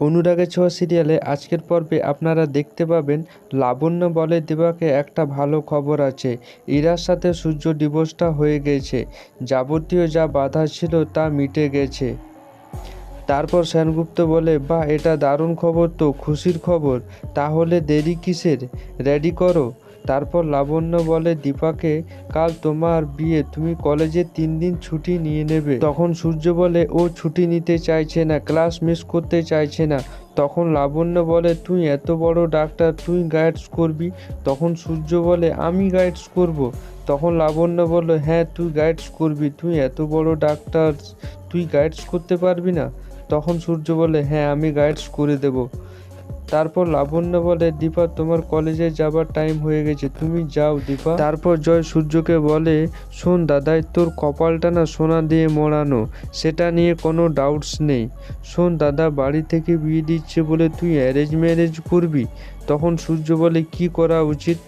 অনুরাগের ছোঁয়া সিরিয়ালে আজকের পর্বে আপনারা দেখতে পাবেন লাবণ্য বলে দেবাকে একটা ভালো খবর আছে। ইরার সাথে সূর্য ডিভোর্সটা হয়ে গেছে। যাবতীয় যা বাধা ছিল তা মিটে গেছে। তারপর সেনগুপ্ত বলে বা এটা দারুণ খবর তো, খুশির খবর। তাহলে দেরি কিসের? রেডি করো। তারপর লাবণ্য বলে, দীপাকে, কাল তোমার বিয়ে, তুমি কলেজে তিন দিন ছুটি নিয়ে নেবে। তখন সূর্য বলে, ও ছুটি নিতে চাইছে না, ক্লাস মিস করতে চাইছে না। তখন লাবণ্য বলে, তুই এত বড় ডাক্তার, তুই গাইডস করবি? তখন সূর্য বলে, আমি গাইডস করব। তখন লাবণ্য বলল হ্যাঁ তুই গাইডস করবি, তুই এত বড় ডাক্তার, তুই গাইডস করতে পারবি না? তখন সূর্য বলে হ্যাঁ আমি গাইডস করে দেব। তারপর লাবণ্য বলে, দীপা, তোমার কলেজে যাবার টাইম হয়ে গেছে, তুমি যাও দীপা। তারপর জয় সূর্যকে বলে, শোন দাদাই, তোর কপালটা না সোনা দিয়ে মোড়ানো, সেটা নিয়ে কোনো ডাউটস নেই। শোন দাদা, বাড়ি থেকে বিয়ে দিচ্ছে বলে তুই অ্যারেঞ্জ ম্যারেজ করবি? তখন সূর্য বলে, কি করা উচিত?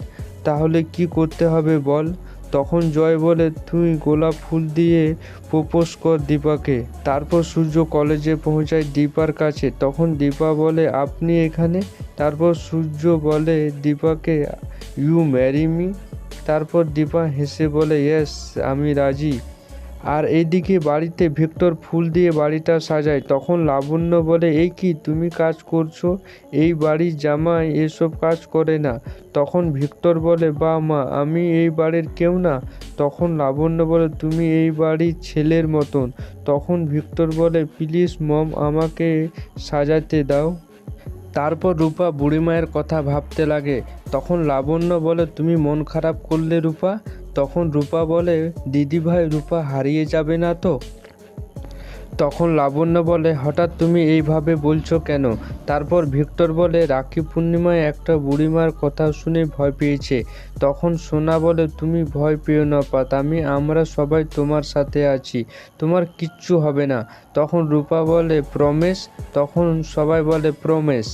তাহলে কি করতে হবে বল? তখন জয় বলে, তুই গোলাপ ফুল দিয়ে প্রপোজ কর দীপাকে। তারপর সূর্য কলেজে পৌঁছায় দীপার কাছে। তখন দীপা বলে, আপনি এখানে? তারপর সূর্য বলে, দীপাকে ইউ ম্যারি মি তারপর দীপা হেসে বলে ইয়েস আমি রাজি। আর এইদিকে বাড়িতে ভিক্টর ফুল দিয়ে বাড়িটা সাজায়, তখন লাবণ্য বলে এই কি তুমি কাজ করছ? এই বাড়ির জামাই এসব কাজ করে না। তখন ভিক্টর বলে, বা মা, আমি এই বাড়ির কেউ না। তখন লাবণ্য বলে, তুমি এই বাড়ির ছেলের মতন। তখন ভিক্টর বলে, প্লিজ মম, আমাকে সাজাতে দাও। তারপর রূপা বুড়িমায়ের কথা ভাবতে লাগে। তখন লাবণ্য বলে, তুমি মন খারাপ করলে রূপা? তখন রূপা বলে, দিদিভাই, রূপা হারিয়ে যাবে না তো? তখন লাবণ্য বলে, হঠাৎ তুমি এইভাবে বলছো কেন? তারপর ভিক্টর বলে, রাখি পূর্ণিমায় একটা বুড়িমার কথা শুনে ভয় পেয়েছে। তখন সোনা বলে, তুমি ভয় পেও না, পাত, আমি, আমরা সবাই তোমার সাথে আছি, তোমার কিচ্ছু হবে না। তখন রূপা বলে, প্রমেশ? তখন সবাই বলে, প্রমেশ।